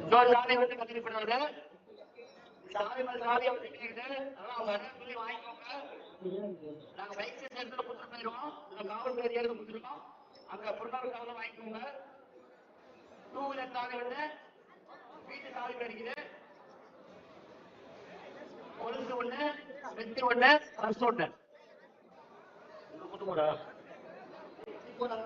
இன்னொரு சாமி வந்து கத்திரி பண்ணுவாரு அவங்க வாங்கிக்கோங்க நாங்க பைக் அங்க பொருளாதார வாங்கிக்கோங்க டூ வீலர் தாங்க வந்து வீட்டு சாமி கிடைக்குது கொலுசு ஒண்ணு வெத்தி ஒண்ணு பர்ஸ் ஒண்ணு கொண்டு போடா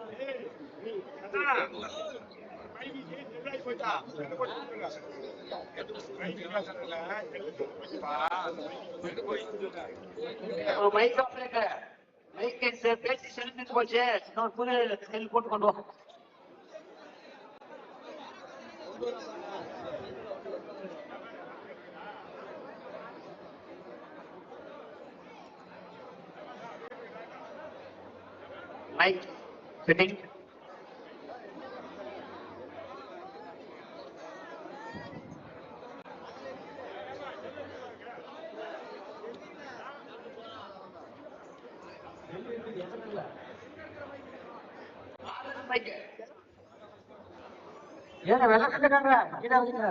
மைக் ஆப்ரேட்டர் மைக் பேசி செலுத்திட்டு போச்சு இன்னொரு புது செல் போட்டு கொண்டு வா மைக் கட்டுக்காங்க கீழே வைங்க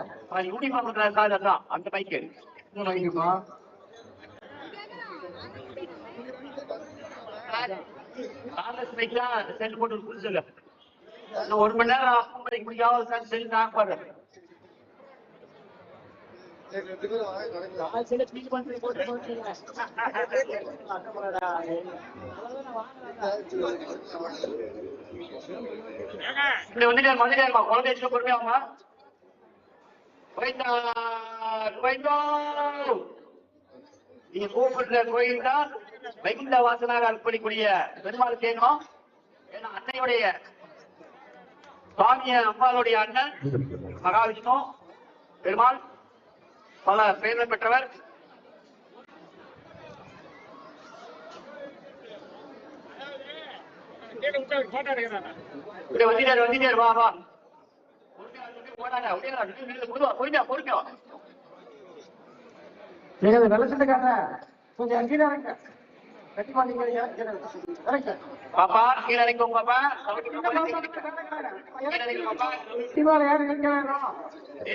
யூனிஃபார்ம் கார்டு தான் அந்த இன்னும் செல் போட்டு செல்லு ஒரு மணி நேரம் ஆகும் மணிக்கு முடியாத சார் செல் நான் பாரு குழந்தை பொறுமையாமா நீங்க கூப்பிடுற கோயில் தான் வைகுண்ட வாசனாக அர்ப்பணிக்கூடிய பெருமாள் தேனும் அன்னையுடைய சுவாமிய அம்பாளுடைய அண்ணன் மகாவிஷ்ணு பெருமாள் பல பெயர்கள் பெற்றவர். இப்படி வந்துட்டாரு வந்துட்டாரு வா வா. பொறுமையா பொறுமையா கொஞ்சம் கீழே வைங்க கட்டி பாத்தீங்க இறங்க பாப்பா கீழே இறங்கும் பாப்பா.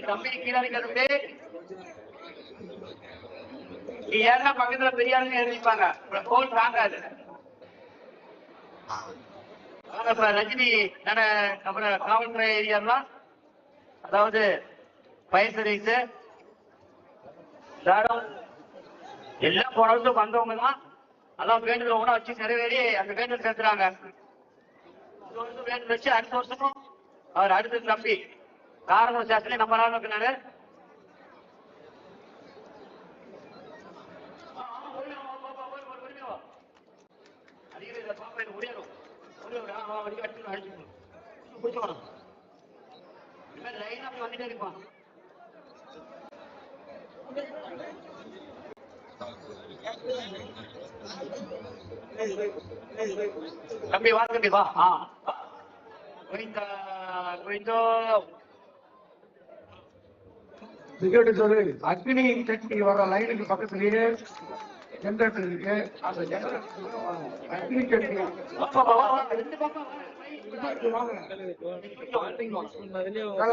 தம்பி கீழே இறங்கிறது நீ ஏன்னா பக்கத்துல பெரியாருன்னு எழுதிப்பாங்க. போன் வாங்காது. இப்ப ரஜினி அப்புறம் காவல்துறை ஏரியாலாம் அதாவது பயிர் சர்வீஸ் எல்லா எல்லாம் வந்தவங்க தான் அதான் வேண்டுதல் ஒன்றா வச்சு நிறைவேறி அந்த வேண்டுதல் சேர்த்துறாங்க இந்த வருஷம் வேண்டுதல் வச்சு அடுத்த வருஷமும் அவர் அடுத்தது நம்பி காரணம் சாஸ்திரி நம்ம நாள் இருக்கிறாரு வந்துட்டே இருப்பான் தம்பி வா தம்பி வா. ஆ. சொல்லு. அக்னி சக்தி வர லைனுக்கு பக்கத்துலயே ஜென்ரேட்டர் இருக்கு அந்த ஜென்ரேட்டர்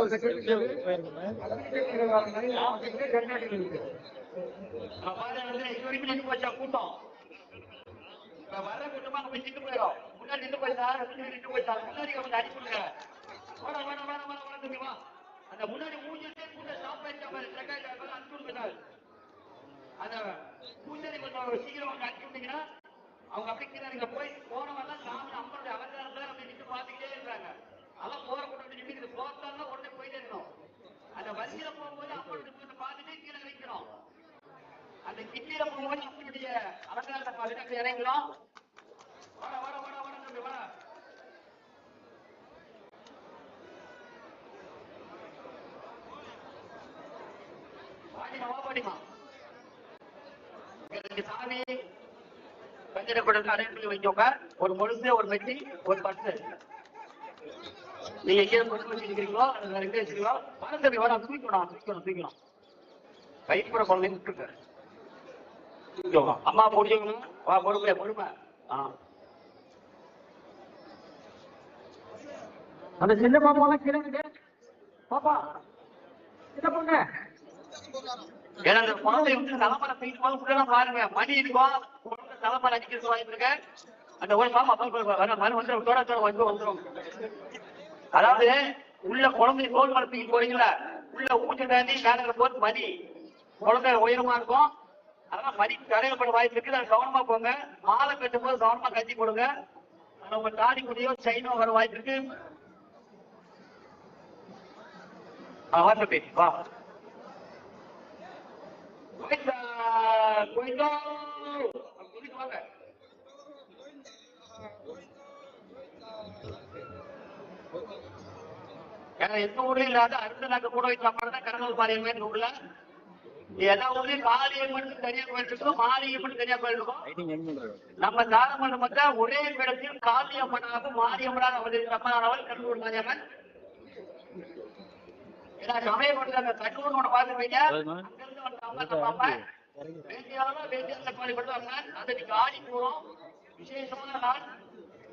சக்தி கூட்டம். இப்ப வர கூட்டமா அங்க போய் நின்று போயிடும். முன்னாடி நின்று போயிட்டா பின்னாடி நின்று போயிட்டா முன்னாடி கொஞ்சம் அடி கொடுங்க. வாடா வாடா வாடா வாடா வாடா தம்பி அந்த முன்னாடி மூஞ்சிட்டே கூட்டம் ஸ்டாப் ஆயிடுச்சா பாரு. செகண்ட் அனுப்பிச்சு விடுங்க அந்த பூஜாரி கொஞ்சம் சீக்கிரம் அவங்க அனுப்பி விட்டீங்கன்னா அவங்க அப்படி கீழே நீங்க போய் போனவங்க சாமி அம்மனுடைய அவதாரத்தை அப்படி நின்று பார்த்துக்கிட்டே இருக்காங்க அதெல்லாம் போற கூட்டம் நின்று போத்தாலும் உடனே போயிட்டே இருக்கணும். அந்த வரிசையில போகும்போது அம்மனுடைய கூட்டத்தை பார்த்துட்டு கீழே வைக்கணும் அந்த கிட்டியில போகும்போது அம்மனுடைய அலங்காரத்தை பார்த்துட்டு அப்படி ஒரு முழுசு ஒரு மெட்டி ஒரு பத்து நீங்க அம்மா பிடிச்சிக்கணும் அந்த சின்ன பாப்பா எல்லாம் கிடங்குது பாப்பா சின்ன பொண்ணு? ஏன்னா அந்த குழந்தை வந்து தலைமுறை போல பாருங்க மணி இருக்கும் குழந்தை அடிக்கிறது வாங்கிட்டு அந்த ஒரு மாமா வர மறு வந்து தோட தோட வந்து வந்துரும் அதாவது உள்ள குழந்தை தோல் மலை தூக்கிட்டு போறீங்களா? உள்ள ஊஞ்சல் தாண்டி மேல போது மணி குழந்தை உயரமா இருக்கும். அதெல்லாம் மணி தடையப்பட வாய்ப்பு இருக்குது. அது கவனமா போங்க. மாலை கட்டும் போது கவனமா கட்டி கொடுங்க ஆனா உங்க தாடி முடியோ செயினோ வர வாய்ப்பு இருக்கு. ஆ, வா. தம்பி வாங்க. எந்த ஊர்லயும் இல்லாத அடுத்த நாங்க கூட வைத்த மாதிரி தான் கடலூர் மாரியம்மன் ஊர்ல. எல்லா ஊர்லயும் காளியம்மன் தனியா கோயில் இருக்கும் மாரியம்மன் தனியா கோயில் இருக்கும் நம்ம தாரமணி மட்டும் ஒரே இடத்தில் காளியம்மனாக மாரியம்மனாக அவதரித்த அம்மனானவள் கடலூர் மாரியம்மன். ஏன்னா சமயபுரத்துல அந்த ஒண்ணு பாத்துருப்பீங்க அங்கிருந்து வந்த அம்மன் வேட்டையாளா வேட்டையாளர் பாடுபட்டு வந்தால் அதற்கு ஆடி நாள்.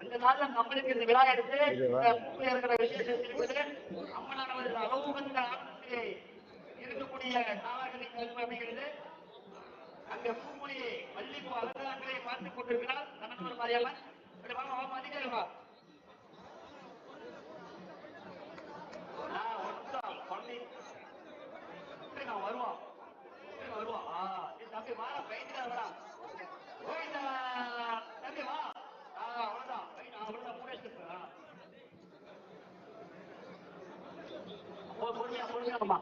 அந்த இந்த விழா எடுத்து இருக்கிறது அம்மனானவர் அளவு வந்த இருக்கக்கூடிய நாளாகலின் கல்வி அமைகிறது அங்க பூமொழி வள்ளிப்பூ அலங்காரங்களை பார்த்து கொண்டிருக்கிறார் வருவான் தம்பி வாடா பயந்துக்காதடா போயிட்டா தம்பி வா. அவ்வளவுதான். அவ்வளவுதான். முகேஷ் பொறுமையா பொறுமையாமா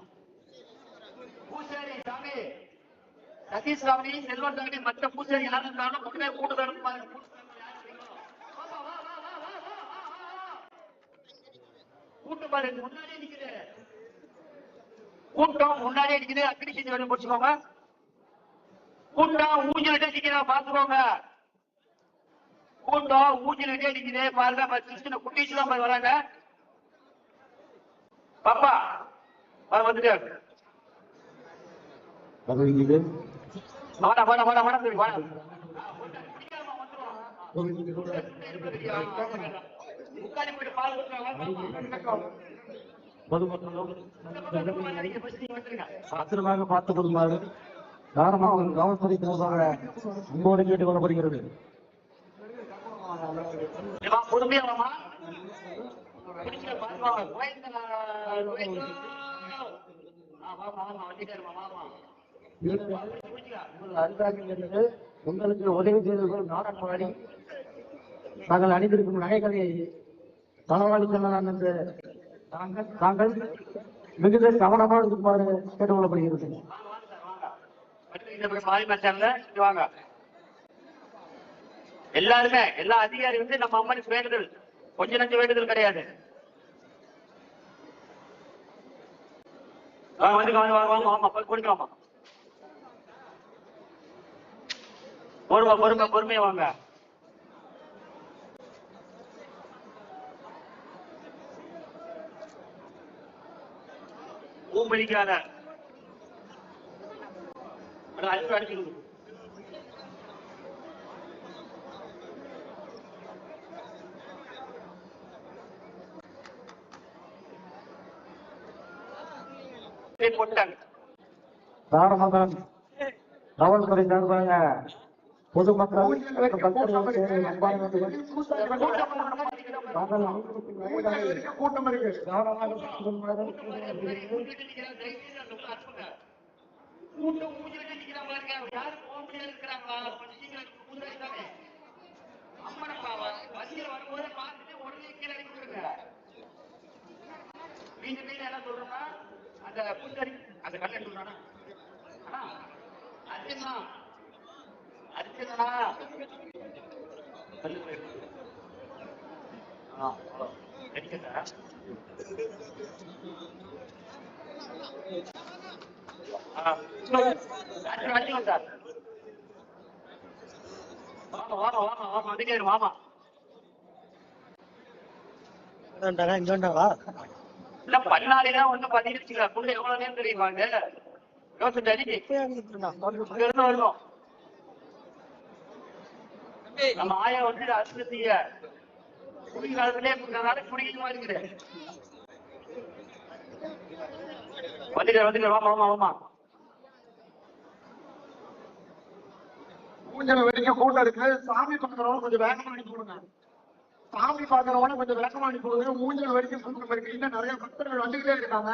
பூசாரி சாமி. சதீஷ் சாமி செல்வன் சாமி மற்ற பூசாரி யார் இருந்தாலும் முன்னே கூட்டுதான் இருப்பாங்க. கூட்டம் பாருங்க முன்னாடியே நிக்குது. கூட்டம் முன்னாடியே நிக்குது. அக்னி செஞ்சு வேணும் முடிச்சுக்கோங்க. கூட்டம் ஊஞ்சலிட்டே நிக்கிறா பாத்துக்கோங்க கூட்டம் ஊஞ்சலிட்டே நிக்குது பாருங்க கிறிஸ்டின குட்டீஸ் எல்லாம் போய் வராங்க பாப்பா வா, வந்துட்டு வாடா வாடா வாடா வாடா தம்பி, வாடா பிடிக்காம வந்துருவான் உட்காந்து போயிட்டு பால் ஊத்துறாங்க பத்திரமாக பார்த்து கொடுமாறு காரணம் அவர் கவனப்படுத்துவதாக அன்போடு கேட்டுக் கொள்ளப்படுகிறது உங்களுக்கு உதவி செய்தவர்கள் நாடன் பாடி நாங்கள் அணிந்திருக்கும் நகைகளை தளவாடி செல்லலாம் என்று தாங்கள் மிகுந்த கவனமாக இருக்குமாறு கேட்டுக்கொள்ளப்படுகிறது. வாங்க எல்லாருமே எல்லா அதிகாரி வந்து நம்ம அம்மனுக்கு வேண்டுதல். கொஞ்ச நஞ்ச வேண்டுதல் கிடையாது. பொறுமை பொறுமை பொறுமையா வாங்க. பூமளிக்கான राजू रानी शुरू ராமதன் காவல்துறை சார்பாக பொதுமக்கள் கூட்டம் இருக்கு யாரும் போக முடியாது இருக்கிறாங்களா கொஞ்சம் சீக்கிரம் கூட்டம் அம்மனப்பா பார்த்துட்டு உடனே கீழே இறக்கி மீண்டும் மீண்டும் என்ன சொல்றோம்னா அந்த பூசாரி அந்த கல்லை சொல்றானா அர்ஜுனா அர்ஜுனா. ஆ அவ்வளோ. சார் பதினாலுதான் வந்து பதினெட்டு புள்ள எவ்வளவு நேரம் நம்ம ஆயா வந்து அரசு செய்ய குடிக்காலத்திலே நாளைக்கு குடிக்கிற மாதிரி இருக்குது வந்துட்டு வந்துட்டு வாமா வாமா வாமா ஊஞ்சல் வரைக்கும் கூட்டம் இருக்கு. சாமி பாக்குறவங்க கொஞ்சம் வேகமா அனுப்பி கொடுங்க சாமி கொஞ்சம் வேகமா அனுப்பி ஊஞ்சல் வரைக்கும் கூட்டம் இருக்கு. இன்னும் நிறைய பக்தர்கள் வந்துகிட்டே இருக்காங்க.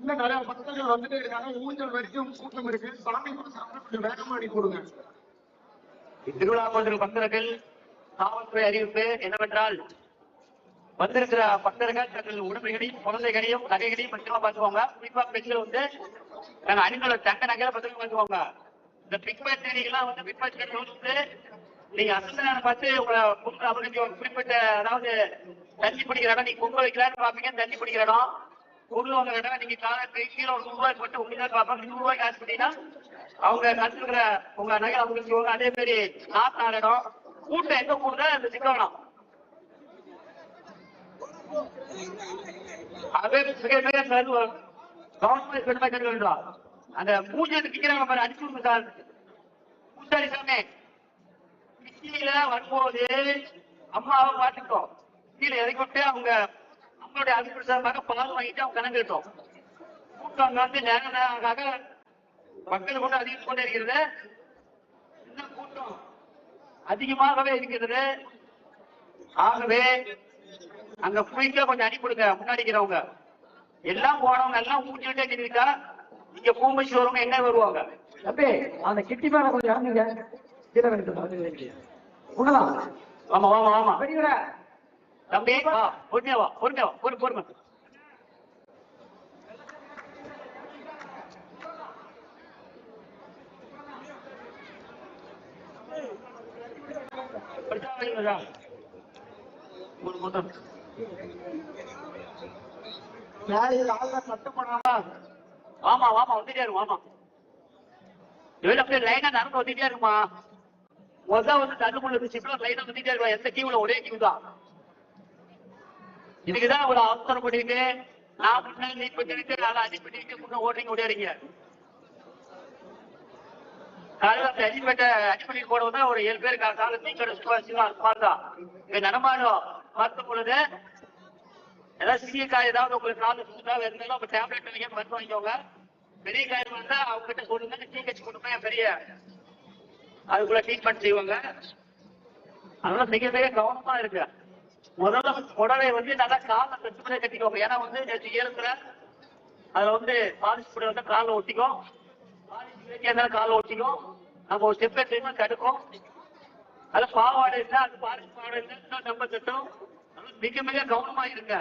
இன்னும் நிறைய பக்தர்கள் வந்துட்டே இருக்காங்க. ஊஞ்சல் வரைக்கும் கூட்டம் இருக்கு. சாமி பாக்குறவங்க கொஞ்சம் வேகமா அனுப்பி கொடுங்க திருவிழா கொண்டிருக்கும் பக்தர்கள் காவல்துறை அறிவிப்பு என்னவென்றால் வந்திருக்கிற பக்தர்கள் தங்கள் உடைமைகளையும் குழந்தைகளையும் நகைகளையும் பத்திரமா பார்த்துக்கோங்க. குறிப்பா பெண்கள் வந்து நாங்க அணிந்துள்ள தங்க நகையில பத்திரமா பார்த்துக்கோங்க. இந்த பிக்பாக்கெட் எல்லாம் வந்து பிக்பாக்கெட் வந்து நீங்க அசந்த நேரம் பார்த்து உங்களை பொங்க அவங்களுக்கு ஒரு குறிப்பிட்ட அதாவது தண்ணி பிடிக்கிற இடம் நீங்க பொங்க வைக்கலாம்னு பாப்பீங்க தண்ணி பிடிக்கிற இடம். பொருள் வாங்குற இடம் நீங்க காலை கீழே ஒரு நூறு போட்டு உங்களுக்கு பார்ப்பாங்க. நூறு ரூபாய் காசு பண்ணீங்கன்னா அவங்க கத்துக்கிற உங்க நகை அவங்களுக்கு அதே மாதிரி நாட்டு இடம். கூட்டம் எங்க கூடுதோ அந்த சிக்கனம் அதே மிக மிக கருவ- கவனமா வேண்டும் அந்த பூஜை கீழே பாரு அடிச்சு விடுங்க சார். பூஜாரி சாமி கீழே வரும்போது அம்மாவை பார்த்துக்கிட்டோம். கீழே இறக்கி விட்டு அவங்க அம்மாவுடைய அபிப்பிராயமாக பால் வாங்கிட்டு அவங்க கணக்கிட்டோம் கூட்டம் அங்க வந்து நேரம் நேரமாக மக்கள் கொண்டு அதிகம் கொண்டே இருக்கிறது. இன்னும் கூட்டம் அதிகமாகவே இருக்கிறது. ஆகவே அங்க குயிக்கா கொஞ்சம் அனுப்பிடுங்க முன்னாடி இருக்கிறவங்க. எல்லாம் போனவங்க எல்லாம் ஊட்டிட்டே நின்றுட்டா இங்க பூமிச்சு வருவங்க என்ன வருவாங்க? தம்பி அந்த கிட்டி மேல கொஞ்சம் இறங்குங்க. கீழே வேண்டும் உணலாம் ஆமா ஆமா ஆமா. தம்பி வா பொறுமையா வா பொறுமையா வா பொறு பொறுமை? ஒரு மொத்தம். கட்டுப்படாம ஆமா ஆமா வந்துட்டே இருக்கும் ஆமா இவன் அப்படியே லைனா நடந்து வந்துட்டே இருக்குமா? முதல் வந்து தள்ளுமுள்ள இருந்துச்சு இப்ப லைனா வந்துட்டே இருக்கும்? எந்த கீவுல ஒரே கீவு தான். இதுக்குதான் ஒரு அவசரம் பண்ணிட்டு நான் முன்னாடி நீட் பண்ணிட்டு நான் அடி பண்ணிட்டு முன்ன ஓடுறீங்க ஓடியாருங்க காலையில அந்த அடிப்பட்ட அடிப்படை போடுவது ஒரு ஏழு பேர் கா- காலை தீக்கடை பார்த்தா இங்க நடமாடும். பார்த்த பொழுது ஏதாவது சிறிய காய் ஏதாவது உங்களுக்கு நாலு சுத்தா இருந்தாலும் அப்ப டேப்லெட் நீங்க மருந்து வாங்கிக்கோங்க. பெரிய காய் வந்தா அவங்க கிட்ட சொல்லுங்க டீ கட்சி கொடுப்பேன் பெரிய அதுக்குள்ள ட்ரீட்மெண்ட் செய்வாங்க. அதனால மிக மிக கவனமா இருக்கு முதல்ல உடலை வந்து நல்லா காலை பிரச்சனை கட்டிக்கோங்க. ஏன்னா வந்து நேற்று ஏறுக்கிற அதுல வந்து பாலிஷ் புடவை வந்து காலில் ஒட்டிக்கும். பாலிஷ் வேட்டியா இருந்தாலும் காலில் ஒட்டிக்கும். நம்ம ஒரு ஸ்டெப் ட்ரீட்மெண்ட் தடுக்கும். அது பாவாடை இல்லை அது பாரதி பாவாடை இல்லை நம்ம திட்டம். மிக மிக கவனமா இருங்க.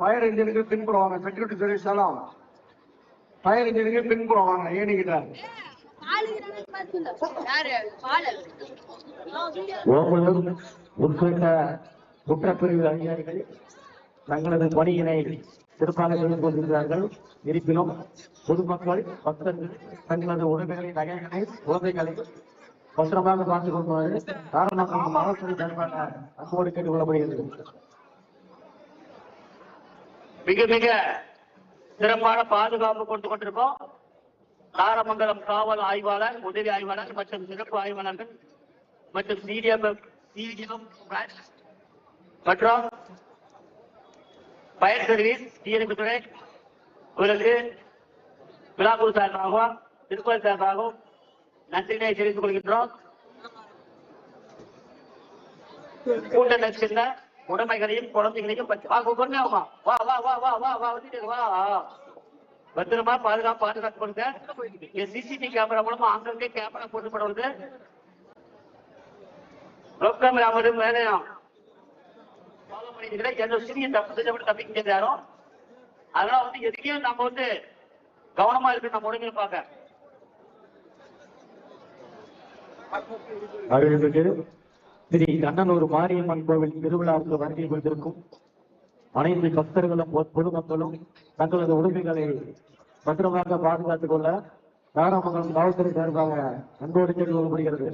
ஃபயர் இன்ஜினுக்கு பின்புறவாங்க. செக்யூரிட்டி சர்வீஸ் எல்லாம் ஃபயர் இன்ஜினுக்கு பின்புறவாங்க. குற்றப்பிரிவு அதிகாரிகள் தங்களது பணியினை சிறப்பாக செய்து கொண்டிருக்கிறார்கள். இருப்பினும் பொதுமக்கள் பக்தர்கள் தங்களது உடைமைகளை நகைகளை குழந்தைகளை பத்திரமாக பார்த்துக் கொள்வது காரணமாக மாவட்டத்தில் தருவாங்க அன்போடு கேட்டுக்கொள்ளப்படுகிறது. மிக மிக சிறப்பான பாதுகாப்பு கொண்டு கொண்டிருக்கோம். தாரமங்கலம் காவல் ஆய்வாளர் உதவி ஆய்வாளர் மற்றும் சிறப்பு ஆய்வாளர்கள் மற்றும் சிடிஎம் சிடிஎம் மற்றும் ஃபயர் சர்வீஸ் தீயணைப்பு துறை இவர்களுக்கு விழாக்குழு சார்பாகவும் திருக்கோயில் சார்பாகவும் நன்றினை தெரிவித்துக் கொள்கின்றோம் கூட்ட நச்சுங்க உடமைகளையும் குழந்தைகளையும் ஆமா வா வா வா வா வா வா வந்துட்டு வா பத்திரமா பாதுகாப்பு பாதுகாப்பு கொடுங்க சிசிடிவி கேமரா மூலமா அங்கங்கே கேமரா போட்டு போட வந்து ரொக்கம் ராமரும் வேணும் ஃபாலோ சிறிய தப்பு செஞ்ச கூட தப்பிக்க யாரும் அதனால வந்து எதுக்கையும் நம்ம வந்து கவனமா இருக்கு நம்ம உடம்புல பார்க்க. அறிவிப்புக்கு ஸ்ரீ கண்ணனூர் மாரியம்மன் கோவில் திருவிழாவுக்கு வருகை கொண்டிருக்கும் அனைத்து பக்தர்களும் பொதுமக்களும் தங்களது உடைமைகளை பத்திரமாக பாதுகாத்துக் கொள்ள தாராமங்கலம் காவல்துறை சார்பாக அன்போடு கேட்டுக் கொள்ளப்படுகிறது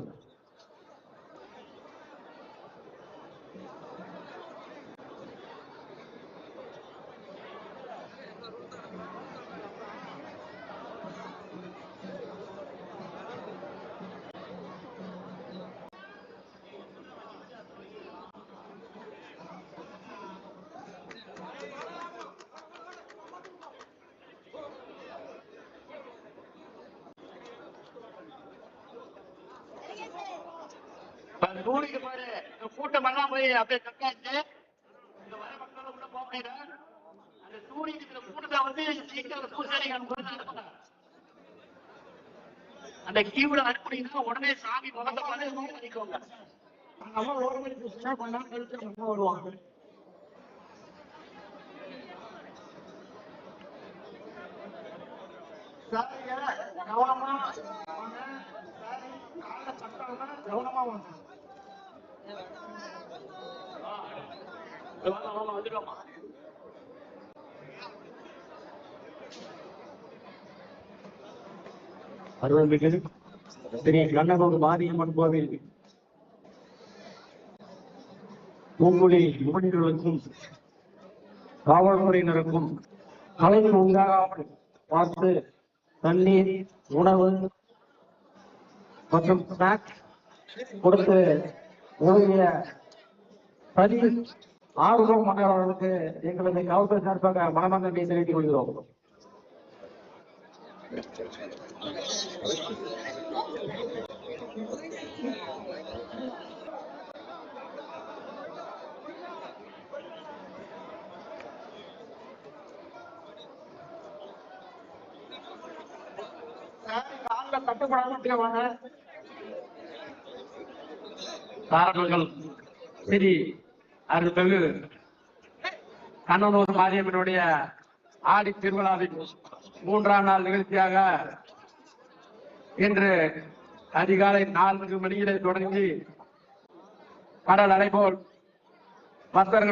அது தூணிக்கு பாரு. இந்த கூட்டம் எல்லாம் போய் அப்படியே தக்காச்சு இந்த வர மக்கள் உள்ள போக முடியல. அந்த இந்த கூட்டத்தை வந்து சீக்கிரம் பூசாரிங்க அனுப்புறது அந்த கியூல அனுப்புனீங்கன்னா உடனே சாமி முகத்தை பார்த்து பண்ணிக்கோங்க அந்த அம்மா ஒரு மணிக்கு போச்சுன்னா கொஞ்ச நேரம் கழிச்சு அந்த அம்மா வருவாங்க கவனமா காலைல தட்டாம கவனமா வாங்க. வாங்க வாங்க அருள்மிகு ஸ்ரீ மாரியம்மன் கோவில் பூங்குழி யுவனிகளுக்கும் காவல்துறையினருக்கும் கலைஞர் உண்டாகாமல் பார்த்து தண்ணீர் உணவு மற்றும் ஸ்நாக்ஸ் கொடுத்து உதவிய சரி ஆர்வம் மாணவர்களுக்கு எங்களது காவல்துறை சார்பாக மனமாங்கத்தை தெரிவித்துக் கொள்கிறோம். சரி தட்டுப்படாம வாங்க? காரணங்கள் சரி அருள்மிகு கண்ணனூர் மாரியம்மனுடைய ஆடி திருவிழாவின் மூன்றாம் நாள் நிகழ்ச்சியாக இன்று அதிகாலை நான்கு மணியிலே தொடங்கி கடல் அலைபோல் பக்தர்கள்